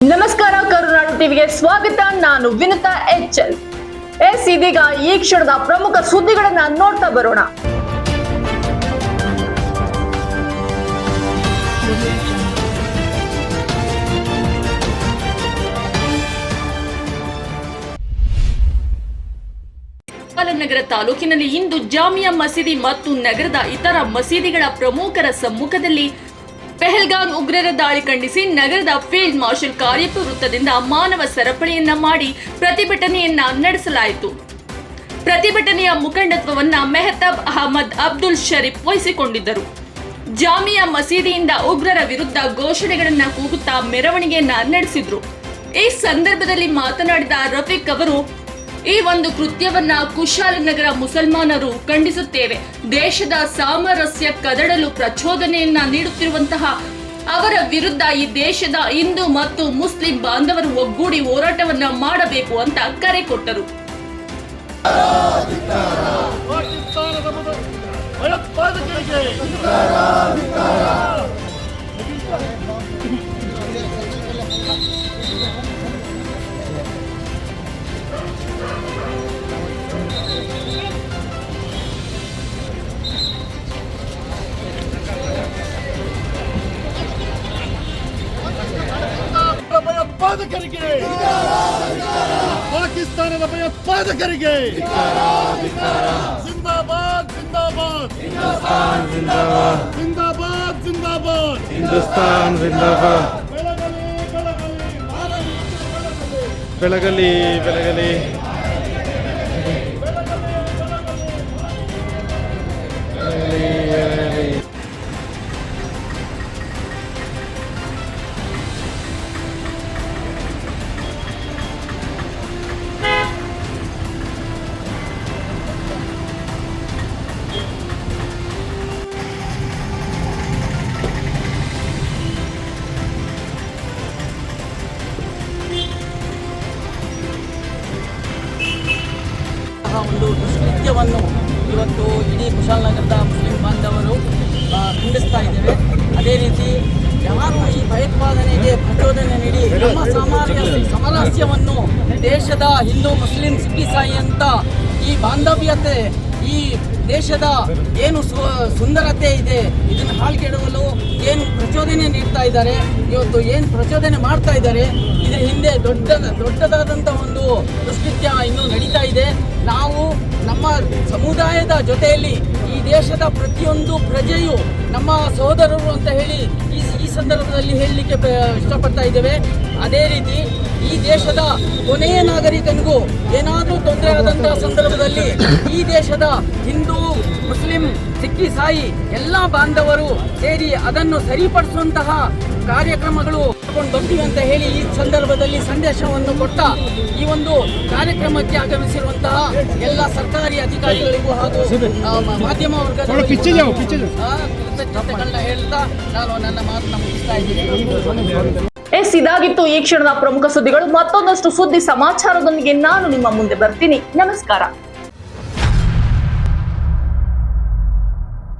ನಮಸ್ಕಾರ, ಕರುನಾಡು ಟಿವಿಗೆ ಸ್ವಾಗತ. ನಾನು ವಿನುತಾ ಎಚ್ ಎಲ್ ಎಸ್ ಇದೀಗ ಈ ಕ್ಷಣದ ಪ್ರಮುಖ ಸುದ್ದಿಗಳನ್ನ ನೋಡ್ತಾ ಬರೋಣ. ನಗರ ತಾಲೂಕಿನಲ್ಲಿ ಇಂದು ಜಾಮಿಯಾ ಮಸೀದಿ ಮತ್ತು ನಗರದ ಇತರ ಮಸೀದಿಗಳ ಪ್ರಮುಖರ ಸಮ್ಮುಖದಲ್ಲಿ ಪೆಹಲ್ಗಾಮ್ ಉಗ್ರರ ದಾಳಿ ಖಂಡಿಸಿ ನಗರದ ಫೀಲ್ಡ್ ಮಾರ್ಷಲ್ ಕಾರ್ಯಪ್ಪ ವೃತ್ತದಿಂದ ಮಾನವ ಸರಪಳಿಯನ್ನ ಮಾಡಿ ಪ್ರತಿಭಟನೆಯನ್ನ ನಡೆಸಲಾಯಿತು. ಪ್ರತಿಭಟನೆಯ ಮುಖಂಡತ್ವವನ್ನ ಮೆಹತಾಬ್ ಅಹಮದ್ ಅಬ್ದುಲ್ ಶರೀಫ್ ವಹಿಸಿಕೊಂಡಿದ್ದರು. ಜಾಮಿಯಾ ಮಸೀದಿಯಿಂದ ಉಗ್ರರ ವಿರುದ್ಧ ಘೋಷಣೆಗಳನ್ನ ಕೂಗುತ್ತಾ ಮೆರವಣಿಗೆಯನ್ನ ನಡೆಸಿದ್ರು. ಈ ಸಂದರ್ಭದಲ್ಲಿ ಮಾತನಾಡಿದ ರಫೀಕ್ ಅವರು ಈ ಒಂದು ಕೃತ್ಯವನ್ನ ಕುಶಾಲನಗರ ಮುಸಲ್ಮಾನರು ಖಂಡಿಸುತ್ತೇವೆ. ದೇಶದ ಸಾಮರಸ್ಯ ಕದಡಲು ಪ್ರಚೋದನೆಯನ್ನ ನೀಡುತ್ತಿರುವಂತಹ ಅವರ ವಿರುದ್ಧ ಈ ದೇಶದ ಹಿಂದೂ ಮತ್ತು ಮುಸ್ಲಿಂ ಬಾಂಧವರು ಒಗ್ಗೂಡಿ ಹೋರಾಟವನ್ನ ಮಾಡಬೇಕು ಅಂತ ಕರೆ ಕೊಟ್ಟರು. ಭಯೋತ್ಪಾದಕರಿಗೆ ಪಾಕಿಸ್ತಾನದ ಭಯೋತ್ಪಾದಕರಿಗೆ. ಜಿಂದಾಬಾದ್ ಜಿಂದಾಬಾದ್. ಜಿಂದಾಬಾದ್ ಜಿಂದಾಬಾದ್. ಹಿಂದೂಸ್ತಾನ್ ಜಿಂದಾಬಾದ್. ಬೆಳಗಲಿ ಬೆಳಗಲಿ ಭಾರತ ಬೆಳಗಲಿ ಬೆಳಗಲಿ. ಬೆಳಗಲಿ ಬೆಳಗಲಿ, ಆ ಒಂದು ದುಷ್ಕೃತ್ಯವನ್ನು ಇವತ್ತು ಇಡೀ ಕುಶಾಲನಗರದ ಮುಸ್ಲಿಂ ಬಾಂಧವರು ಖಂಡಿಸ್ತಾ ಇದ್ದೇವೆ. ಅದೇ ರೀತಿ ಯಾರು ಈ ಭಯೋತ್ಪಾದನೆಗೆ ಪ್ರಚೋದನೆ ನೀಡಿ ನಮ್ಮ ಸಾಮಾನ್ಯ ಸಮರಸ್ಯವನ್ನು ದೇಶದ ಹಿಂದೂ ಮುಸ್ಲಿಂ ಸಿಕ್ಕಿ ಸಾಯಿ ಅಂತ ಈ ಬಾಂಧವ್ಯತೆ, ಈ ದೇಶದ ಏನು ಸುಂದರತೆ ಇದೆ, ಇದನ್ನು ಹಾಳು ಹಾಳ್ಗೆಡವಲು ಏನು ಪ್ರಚೋದನೆ ನೀಡ್ತಾ ಇದ್ದಾರೆ, ಇವತ್ತು ಏನು ಪ್ರಚೋದನೆ ಮಾಡ್ತಾ ಇದ್ದಾರೆ ಇದರ ಹಿಂದೆ ದೊಡ್ಡ ದೊಡ್ಡದಾದಂಥ ಒಂದು ದುಷ್ಕೃತ್ಯ ಇನ್ನೂ ನಡೀತಾ ಇದೆ. ನಾವು ನಮ್ಮ ಸಮುದಾಯದ ಜೊತೆಯಲ್ಲಿ ಈ ದೇಶದ ಪ್ರತಿಯೊಂದು ಪ್ರಜೆಯು ನಮ್ಮ ಸಹೋದರರು ಅಂತ ಹೇಳಿ ಈ ಈ ಸಂದರ್ಭದಲ್ಲಿ ಹೇಳಲಿಕ್ಕೆ ಇಷ್ಟಪಡ್ತಾ ಇದ್ದೇವೆ. ಅದೇ ರೀತಿ ಈ ದೇಶದ ಕೊನೆಯ ನಾಗರಿಕನಿಗೂ ಏನಾದರೂ ತೊಂದರೆ ಆದಂತಹ ಸಂದರ್ಭದಲ್ಲಿ ಈ ದೇಶದ ಹಿಂದೂ ಮುಸ್ಲಿಂ ಸಿಕ್ಕಿ ಸಾಯಿ ಎಲ್ಲ ಬಾಂಧವರು ಸೇರಿ ಅದನ್ನು ಸರಿಪಡಿಸುವಂತಹ ಕಾರ್ಯಕ್ರಮಗಳು ಬರ್ತೀವಿ ಅಂತ ಹೇಳಿ ಈ ಸಂದರ್ಭದಲ್ಲಿ ಸಂದೇಶವನ್ನು ಕೊಟ್ಟ ಈ ಒಂದು ಕಾರ್ಯಕ್ರಮಕ್ಕೆ ಆಗಮಿಸಿರುವಂತಹ ಎಲ್ಲ ಸರ್ಕಾರಿ ಅಧಿಕಾರಿಗಳಿಗೂ ಹಾಗೂ ಮಾಧ್ಯಮ ಕೃತಜ್ಞತೆಗಳನ್ನ ಹೇಳ್ತಾ ನಾನು ನನ್ನ ಮಾತನ್ನ ಮುಗಿಸ್ತಾ ಇದ್ದೀನಿ. ಎಸ್ ಇದಾಗಿತ್ತು ಈ ಕ್ಷಣದ ಪ್ರಮುಖ ಸುದ್ದಿಗಳು ಮತ್ತೊಂದಷ್ಟು ಸುದ್ದಿ ಸಮಾಚಾರದೊಂದಿಗೆ ನಾನು ನಿಮ್ಮ ಮುಂದೆ ಬರ್ತೀನಿ. ನಮಸ್ಕಾರ.